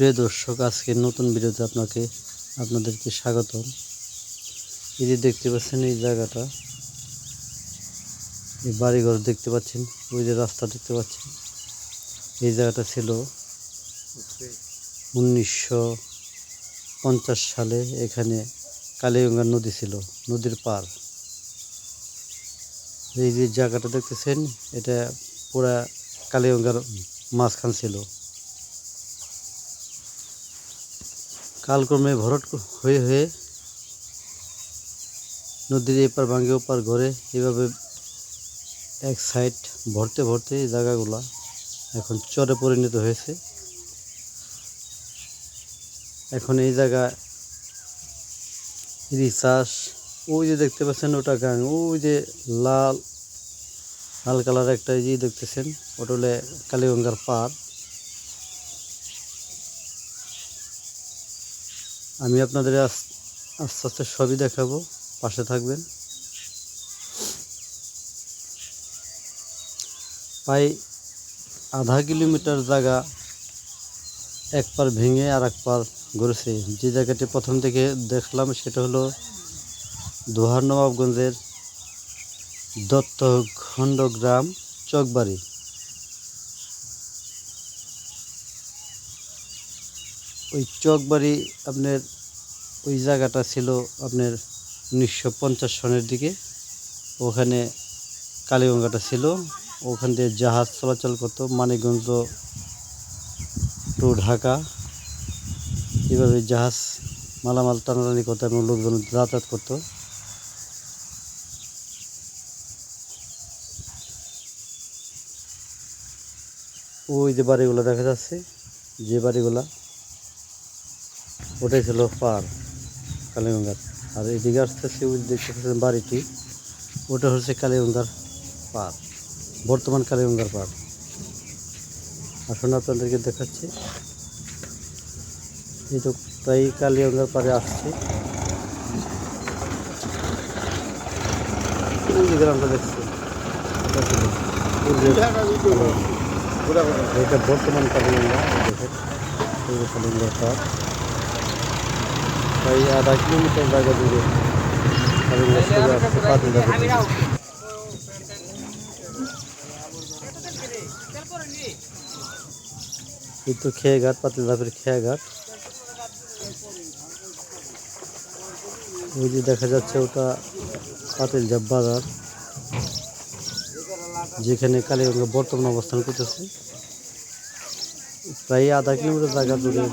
প্রিয় দর্শক আজকে নতুন ভিডিওতে আপনাকে, আপনাদেরকে স্বাগতম। এই যে দেখতে পাচ্ছেন এই জায়গাটা, এই বাড়িঘর দেখতে পাচ্ছেন, ওই যে রাস্তা দেখতে পাচ্ছেন। এই জায়গাটা ছিল উনিশশো পঞ্চাশ সালে, এখানে কালীগঙ্গা নদী ছিল, নদীর পার। এই যে জায়গাটা দেখতেছেন, এটা পুরা কালীগঙ্গার মাঝখান ছিল। কালক্রমে ভরট হয়ে হয়ে নদীর এপার ভাঙ্গে ওপার ঘরে এভাবে এক সাইড ভরতে ভরতে এই জায়গাগুলা এখন চরে পরিণত হয়েছে। এখন এই জায়গা রিচাষ ওই যে দেখতে পাচ্ছেন ওটা গাং, ওই যে লাল লাল কালার একটা যে দেখতেছেন, ওটা হলে কালীগঙ্গার পাড়। আমি আপনাদের আস- আস্তে আস্তে সবই দেখাবো। পাশে থাকবেন। প্রায় আধা কিলোমিটার জায়গা এক পার ভেঙে আর এক পার গড়েছে। যে জায়গাটি প্রথম থেকে দেখলাম সেটা হলো দোহার নবাবগঞ্জের দত্তখণ্ড গ্রাম চকবাড়ি। ওই চকবাড়ি আপনার ওই জায়গাটা ছিল আপনার উনিশশো পঞ্চাশ সনের দিকে। ওখানে কালীগঙ্গাটা ছিল। ওখান দিয়ে জাহাজ চলাচল করতো মানিকগঞ্জ টু ঢাকা। এভাবে জাহাজ মালামাল টানাটানি করতো এবং লোকজন যাতায়াত করতো। ওই যে বাড়িগুলো দেখা যাচ্ছে, যে বাড়িগুলা ওটাই ছিল পার কালীগঙ্গার। আর এদিকে আসতেছে দেখতে পাচ্ছেন বাড়িটি। ওটা হচ্ছে কালীগঙ্গার পার বর্তমান কালীগঙ্গার পার আসুন আপনাদেরকে দেখাচ্ছি। এই তো প্রায় কালীগঙ্গার পারে আসছি। গ্রামটা দেখছি এটা বর্তমান কালীগঙ্গা কালীগঙ্গার পার প্রায় আধা কিলোমিটার জায়গা জুড়ে কালীগঙ্গা সোজা আসছে পাতিল এই তো খেয়ে ঘাট পাতিল ধাপের খেয়া ঘাট ওই যে দেখা যাচ্ছে ওটা পাতিল ঝাপ বাজার যেখানে কালীগঙ্গা বর্তমান অবস্থান করতেছে প্রায় আধা কিলোমিটার জায়গা জুড়ে